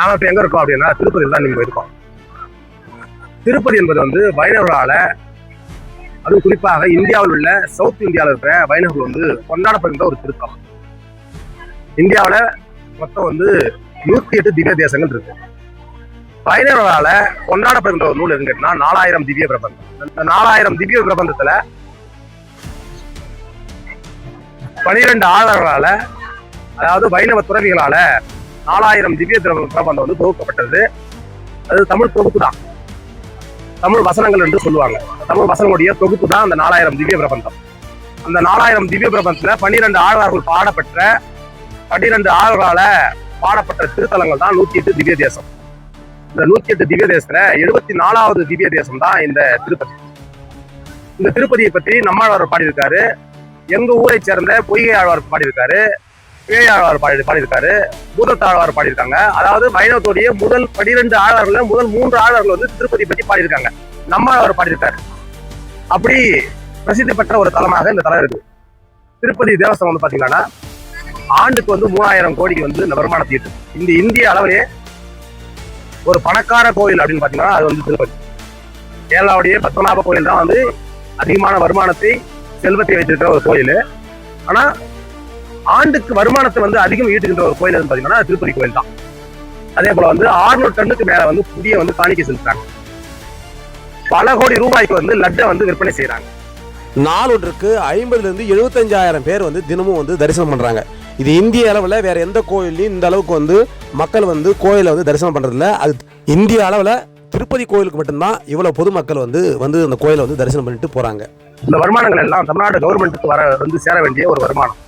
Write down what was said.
நாம இப்ப எங்க இருக்கோம் அப்படின்னா திருப்பதியில் தான் நீங்கள் இருக்கோம். திருப்பதி என்பது வந்து வைணவர்களால் அதுவும் குறிப்பாக இந்தியாவில் உள்ள சவுத் இந்தியாவில் இருக்கிற வைணவர்கள் வந்து கொண்டாடப்படுகின்ற ஒரு திருத்தம் இந்தியாவில் மொத்தம் வந்து நூத்தி எட்டு திவ்ய தேசங்கள் இருக்கு. வைணவர்களால் கொண்டாடப்படுகின்ற ஒரு நூல் எதுங்கன்னா நாலாயிரம் திவ்ய பிரபந்தம். இந்த நாலாயிரம் திவ்ய பிரபந்தத்தில் பனிரெண்டு ஆளர்களால அதாவது வைணவ துறவிகளால நாலாயிரம் திவ்ய திர- பிரபந்தம் வந்து தொகுக்கப்பட்டது. அது தமிழ் தொகுப்பு தான் தமிழ் வசனங்கள் என்று சொல்லுவாங்க. தமிழ் வசனங்களுடைய தொகுப்பு தான் அந்த நாலாயிரம் திவ்ய பிரபந்தம். அந்த நாலாயிரம் திவ்ய பிரபந்தத்துல பன்னிரெண்டு ஆழ்வார்கள் பாடப்பட்ட பன்னிரெண்டு ஆழ்வாரால பாடப்பட்ட திருத்தலங்கள் தான் நூத்தி எட்டு திவ்ய தேசம். இந்த நூத்தி எட்டு திவ்ய தேசத்துல எழுபத்தி நாலாவது திவ்ய தேசம் தான் இந்த திருப்பதி. இந்த திருப்பதியை பற்றி நம்மாழ்வார் பாடியிருக்காரு. எங்க ஊரை சேர்ந்த பொய்கை ஆழ்வார் பாடியிருக்காரு. பேயாழ்வார் பாடி பாடியிருக்காரு. பூதத்தாழ்வார் பாடியிருக்காங்க. அதாவது வைணவத்துடைய முதல் பனிரெண்டு ஆழ்வார்கள் முதல் மூன்று ஆழ்வார்கள் வந்து திருப்பதி பற்றி பாடியிருக்காங்க. நம்மாழ்வார் பாடியிருக்காரு. அப்படி பிரசித்தி பெற்ற ஒரு தலமாக இந்த தலம் இருக்கு. திருப்பதி தேவஸ்தானம் வந்து பாத்தீங்கன்னா ஆண்டுக்கு வந்து மூணாயிரம் கோடிக்கு வந்து இந்த வருமானத்தை ஈட்டு இந்த இந்திய அளவிலே ஒரு பணக்கார கோயில் அப்படின்னு பாத்தீங்கன்னா அது வந்து திருப்பதி. கேரளாவுடைய பத்மநாப கோயில் தான் வந்து அதிகமான வருமானத்தை செல்வத்தை வைத்திருக்கிற ஒரு கோயில். ஆனா ஆண்டுக்கு வருமானத்தை வந்து அதிகம் ஈட்டுகின்ற ஒரு கோயில் பாத்தீங்கன்னா திருப்பதி கோயில் தான். அதே போல வந்து 600 டன்னுக்கு மேல வந்து புதிய வந்து காணிக்கை செலுத்துறாங்க பல கோடி ரூபாய்க்கு வந்து லட்டை வந்து விற்பனை செய்யறாங்க நாளொன்றுக்கு ஐம்பதுலேருந்து எழுபத்தஞ்சாயிரம் பேர் வந்து தினமும் வந்து தரிசனம் பண்ணுறாங்க இது இந்திய அளவில் வேற எந்த கோயில்லையும் இந்த அளவுக்கு வந்து மக்கள் வந்து கோயிலை வந்து தரிசனம் பண்ணுறதில்ல அது இந்திய அளவில் திருப்பதி கோயிலுக்கு மட்டும்தான் இவ்வளோ பொதுமக்கள் வந்து வந்து அந்த கோயிலை வந்து தரிசனம் பண்ணிட்டு போகிறாங்க இந்த வருமானங்கள் எல்லாம் தமிழ்நாடு கவர்மெண்ட்டுக்கு வர வந்து சேர வேண்டிய ஒரு வருமானம்.